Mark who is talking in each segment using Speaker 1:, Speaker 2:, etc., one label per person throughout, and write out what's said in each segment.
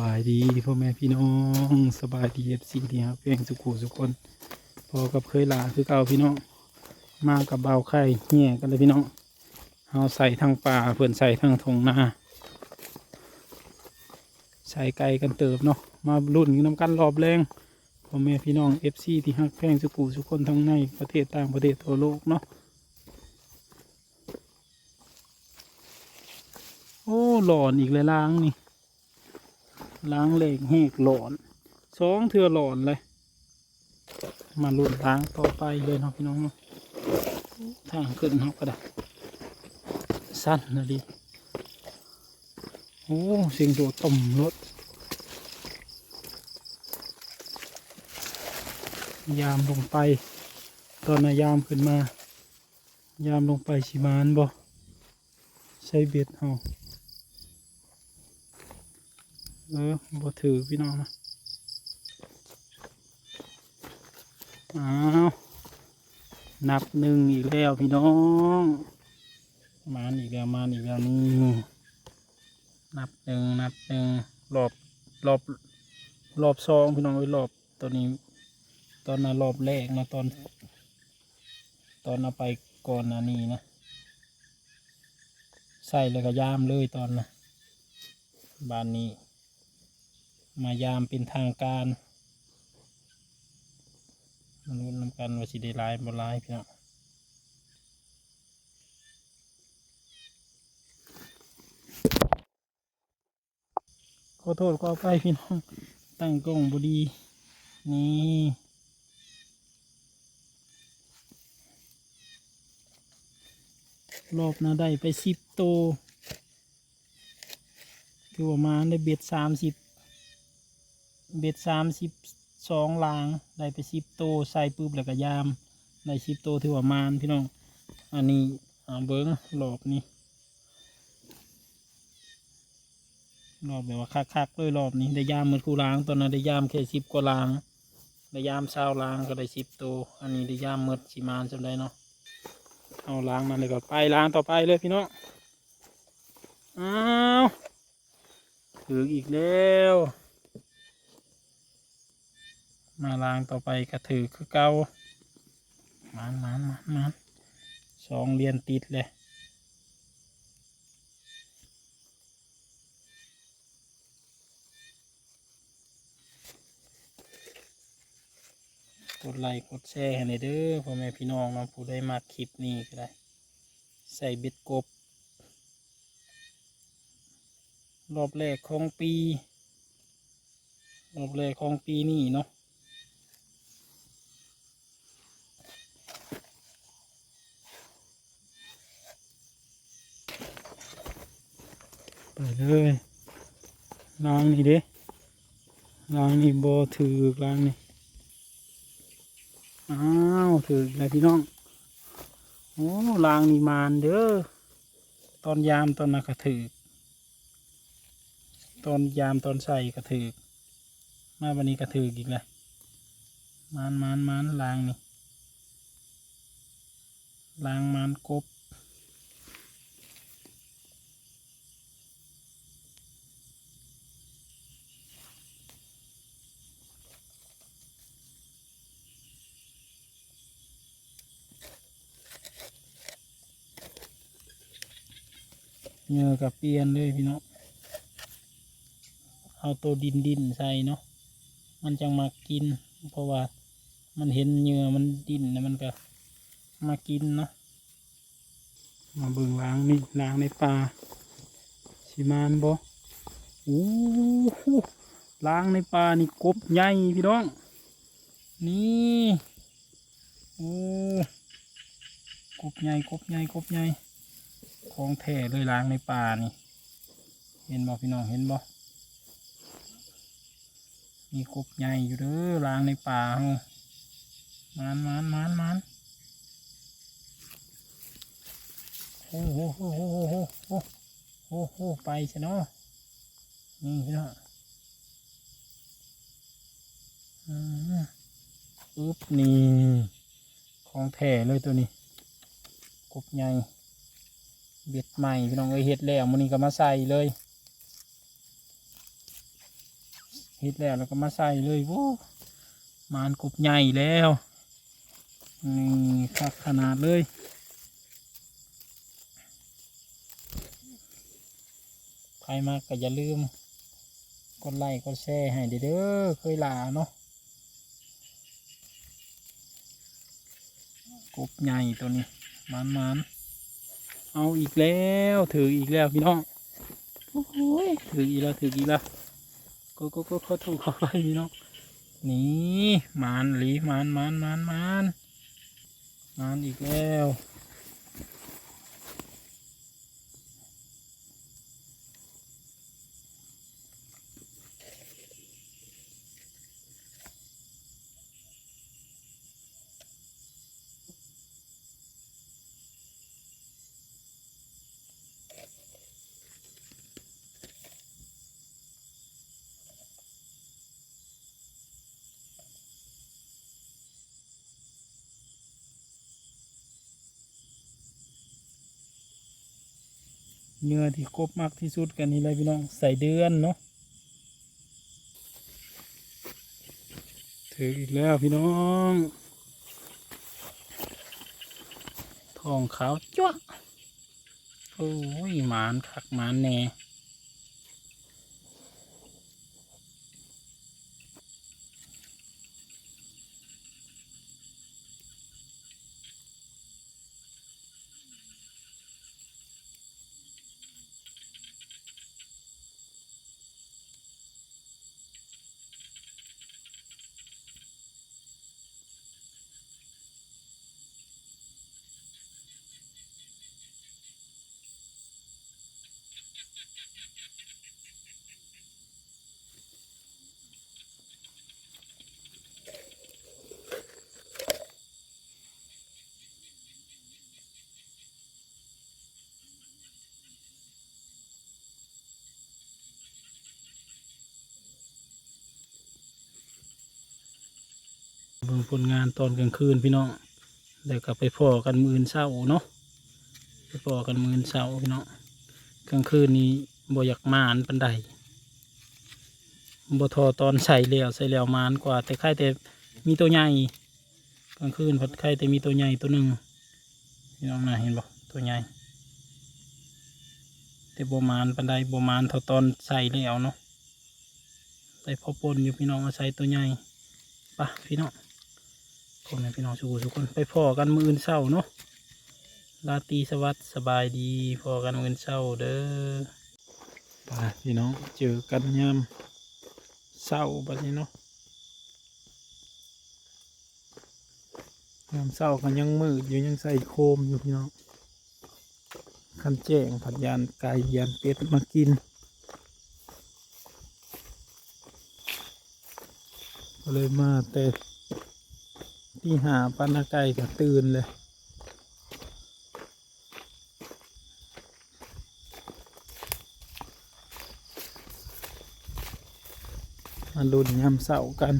Speaker 1: บายดีพ่อแม่พี่น้องสบายดีเอฟซีที่ครับเพียงสุขุสุคน พอกับเคยลาคือเก่าพี่น้องมากับเบาไข่เหี้ยกันเลยพี่น้องเอาใส่ทางป่าเพื่อนใส่ทางทงนาใส่ไก่กันเติบเนาะมารุ่นกันน้ำกันรอบแรงพ่อแม่พี่น้องเอฟซีที่ฮักแพงสุขุสุคนทั้งในประเทศต่างประเทศทั่วโลกเนาะโอ้หลอนอีกเลยล้างนี่ ล้างเหล็กแหกหลอนสองเทือหลอนเลย มาลุ่นล้างต่อไปเลยเนาะพี่น้องเนาะทางขึ้นเขาก็ได้สั้นนะดิโอ้เสียงตัวต่มรถยามลงไป ตอนนายามขึ้นมา ยามลงไปชิมานบ่ใช้เบ็ดเฮา เออบ่ถือพี่น้องนะอ้าวนับหนึ่งอีกแล้วพี่น้อง มานอีกแล้วมานอีกแล้วนี่นับหนึ่งนับหนึ่งรอบรอบรอบสองพี่น้องไว้รอบตัวนี้ ตอนนั้นรอบแรกนะตอน ตอนเอาไปก่อนหนานี้นะใส่แล้วก็ย่ามเลยตอนนะบานนี้ มายามเป็นทางการมาลุ้นนำกันว่าสิได้หลายบ่หลายพี่น้องขอโทษขอไปพี่น้อง ตั้งกล้องบดี นี่รอบหนะได้ไปสิบโตวคือว่ามาได้เบ็ดสามสิบ เบ็ดสามสิบสองลางได้ไปสิบโตวใส่ปุ๊บแล้วก็ยามได้สิบโตวถือว่ามานพี่น้อง อันนี้อ่าเบิ้งรอบนี้รอบแบบว่าคักๆเลยรอบนี้ได้ยามเมือคู่ล้างตอนนั้นได้ยามแค่สิบกว่าลางได้ยามเช้าลางก็ได้สิบโตวอันนี้ได้ยามเมืดสีมานจำได้เนาะเอาล้างมันเลยก็ไปล้างต่อไปเลยพี่น้องอ้าวถึงอีกแล้ว มาลางต่อไปก็ถือคือเก่ามันมันมันมันสองเรียนติดเลยกดไลค์กดแชร์ให้หน่อยเด้อพ่อแม่พี่น้องเน้องผู้ได้มาคลิปนี้ก็ได้ ใส่เบ็ดกบ รอบแรกของปี รอบแรกของปีนี้เนาะ เลยล้างนี่เด้ล้างนี่บอถือล้างนี่อ้าวถือแล้วพี่น้องโอ้ลางนี่มานเด้อตอนยามตอนนักกระถือตอนยามตอนใส่กระถือมาวันนี้กระถืออีกแล้วมานมานมานลางนี่ลางมานกบ เหงื่อกับเปลี่ยนเลยพี่น้องเอาตัวดินดินใส่เนาะมันจังมากิน เพราะว่ามันเห็นเหงื่อมันดินนะมันก็มากินเนาะมาเบิ่งล้างนี่ล้างในป่าชิมานบ่โอ้ล้างในป่านี่กบใหญ่พี่น้อง นี่โอ้กบใหญ่กบใหญ่กบใหญ่ ของแท้เลยล้างในป่านี่เห็นบ่พี่น้องเห็นบ่มีกบใหญ่อยู่เด้อล้างในป่าเฮามานมานมานมานโอ้โหโอ้โหโอ้โหโอ้โหโอ้โหไปซะเนาะนี่พี่น้องอืมอึ๊บนี่ของแท้เลยตัวนี้กบใหญ่ เบ็ดใหม่พี่น้องเอ้ยเฮ็ดแล้วมันนี้ก็มาใส่เลยเฮ็ดแล้วแล้วก็มาใส่เลยโว้มานกบใหญ่แล้วนี่คักขนาดเลยใครมาก็อย่าลืมกดไลค์กดแชร์ให้เด้อเคยลาเนาะกบใหญ่ตัวนี้มันมัน เอาอีกแล้วถืออีกแล้วพี่น้องโอ้โหยถืออีกแล้วถืออีกแล้วก็ก็ก็เขาถูกเขาไปพี่น้องนี่มันหลีมันมันมันมันมันอีกแล้ว เนื้อที่ครบมากที่สุดกันนี่เลยพี่น้องใส่เดือนเนาะถืออีกแล้วพี่น้องทองขาวจ้วโอ้ยหมานขักหมานแน่ บิ่งผลงานตอนกลางคืนพี่น้องเดี๋ยวกลับไปพอกันมืออนเศร้าเนาะไปพอกันมืออนเศร้าพี่น้องกลางคืนนี้บ่อยากมานปันใดบ่ทอตอนใส่แล้วใส่แล้วมานกว่า แต่ใครแต่มีตัวใหญ่กลางคืนพัดใครแต่มีตัวใหญ่ตัวหนึ่งพี่น้องน่ะเห็นบ่ตัวใหญ่แต่บ่มานปันใดบ่มานท่าตอนใส่แล้วเนาะแต่พอปนอยู่พี่น้องอาใส่ตัวใหญ่ปะพี่น้อง คนนะพี่น้องสุขทุกคนไปพอกันมืออื่นเศร้าเนาะลาตีสวัสดิ์สบายดีพอกันมืออื่นเศร้าเด้อไปพี่น้องเจอกันยามเศร้าบัดนี้เนาะยามเศร้ากันยังมืดอยู่ยังใส่โคมอยู่พี่น้องคันแจ้งผัดยานไก่ยานเป็ดมากินก็เลยมาแต่ ที่หาปันไก่ก็ตื่นเลยมาลุ้นยำเสากัน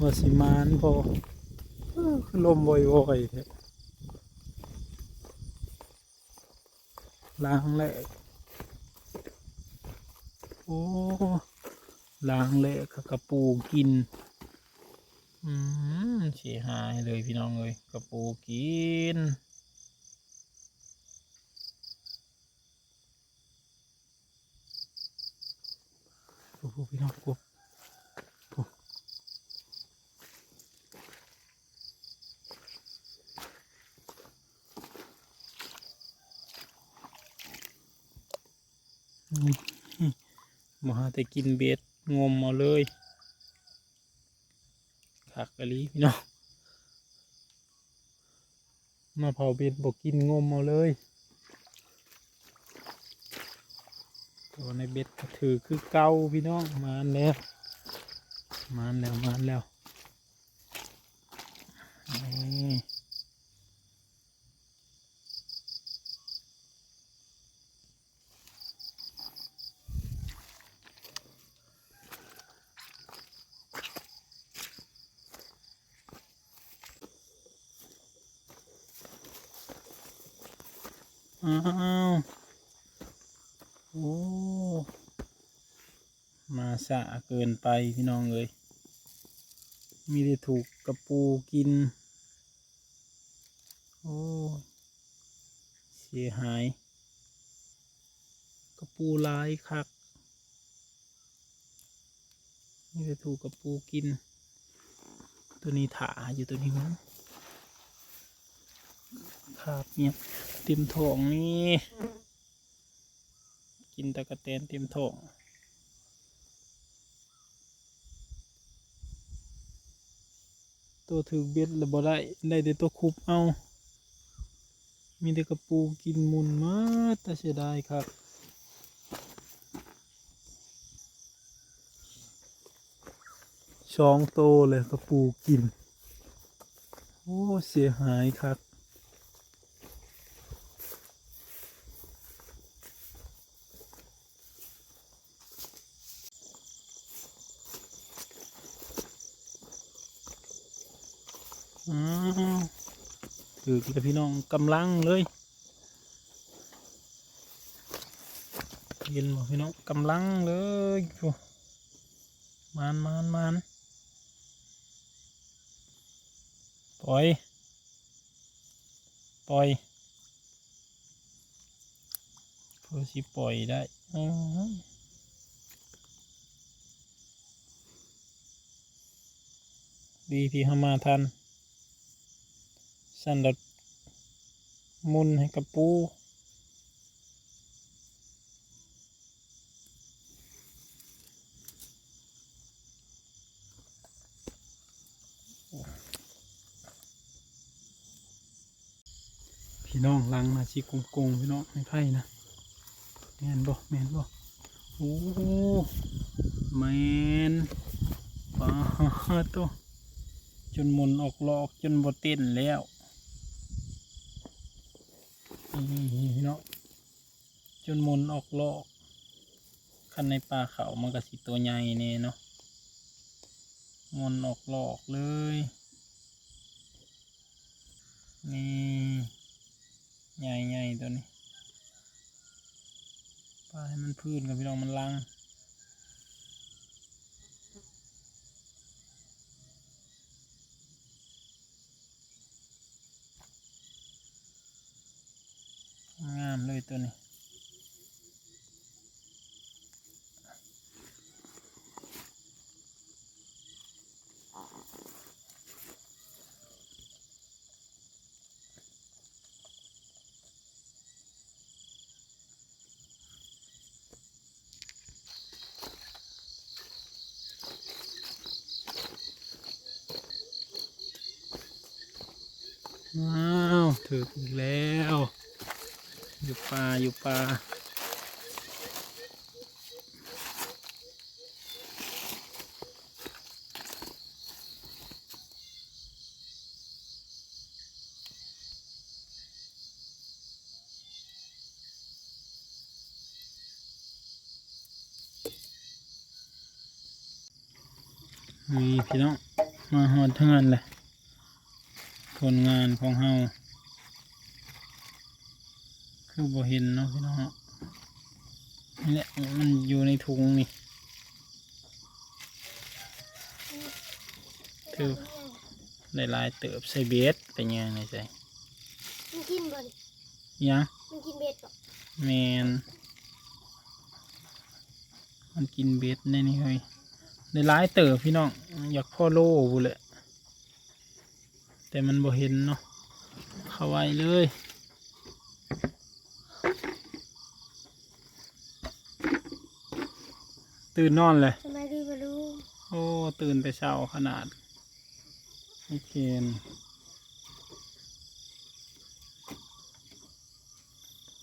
Speaker 1: ว่าสิมานพอเอ้อคือลมบ่อยๆแท้ล้างแหลกโอ้ล้างแหลกกับกระปูกิน อืมเสียหายเลยพี่น้องเลยกระปูกินโอ้โหพี่น้องกบโอ้นี่มาหาแต่กินเบ็ดงมเอาเลย ขักกะลีพี่น้องมาเผาเบ็ดบอกกินงมเอาเลยตัวในเบ็ดถือคือเก่าพี่น้องมาแล้วมาแล้วมาแล้วนี่ อ้าวโอ้มาสะเกินไปพี่น้องเอ้ยมีได้ถูกกระปูกิน โอ้เสียหาย กระปูลายคักมีได้ถูกกระปูกิน ตัวนี้ถาอยู่ตัวนี้มั้ง ครับเนี่ยเต็มท้องนี่ กินตะกะแตนเต็มท้องตัวถือเบ็ดแล้วบ่ได้ได้แต่ตัวคุบเอา มีแต่กระปูกินมุนมาแต่เสียดายครับสองโตเลยกระปูกิน โอ้ เสียหายครับ อือกับพี่น้องกำลังเลยเห็นบ่พี่น้องกำลังเลยโอ้มานมานมานปล่อย ปล่อยเพื่อสิปล่อยได้ดีที่เข้ามาทัน สันดัดมุนให้กับปูพี่น้องลังนะชีกงกงพี่น้องไม่ไพ่นะแมนบ่แมนบ่โอ้แมนปลาตัวจนหมุนออกลอกจนบดเต้นแล้ว นี่เนาะจนมนออกลอกคันในป่าเขามันก็สิตัวใหญ่เน่เนาะมนออกลอกเลย นี่ใหญ่ใหญ่ๆตัวนี้ปลาให้มันพื้นกับพี่น้องมันลัง งามเลยตัวนี้ว้าว ถึกอีกแล้ว อยู่ป่าอยู่ป่านี่พี่น้องมาหอดเท่านเลยผลงานของเฮา คือบ่เห็นเนาะพี่น้องนี่แหละมันอยู่ในถุงนี่ถือได้หลายเติบใส่เบสเป็นยังไงใส่
Speaker 2: มันกินบ่ดิ
Speaker 1: ยัง
Speaker 2: มันกินเบ็ดบ่
Speaker 1: แมนมันกินเบสแน่นี่เฮ้ยได้หลายเติบพี่น้อง อยากพ่อโล่บุแหละแต่มันบ่เห็นเนาะเข้าไว้เลย ตื่นนอนเลย
Speaker 2: ทำไมดีบ่รู้
Speaker 1: โอ้ ตื่นแต่เช้าขนาดไม่เคน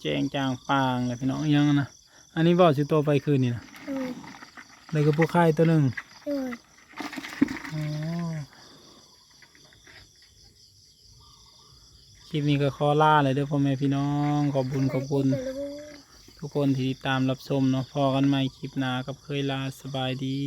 Speaker 1: แจงจางปางเลยพี่น้องยังนะ อันนี้บอกสิตัวไปคืนนี่นะ
Speaker 2: เออ
Speaker 1: เลยก็ผู้ค่ายตัวหนึ่ง
Speaker 2: เออ
Speaker 1: อ๋อคลิปนี้ก็ขอล่าเลยเด้อพ่อแม่พี่น้อง ขอบบุญขอบคุณ
Speaker 2: ทำไมดีบ่รู้
Speaker 1: ทุกคนที่ติดตามรับชมเนาะพอกันใหม่คลิปหน้ากับเคยลาสบายดี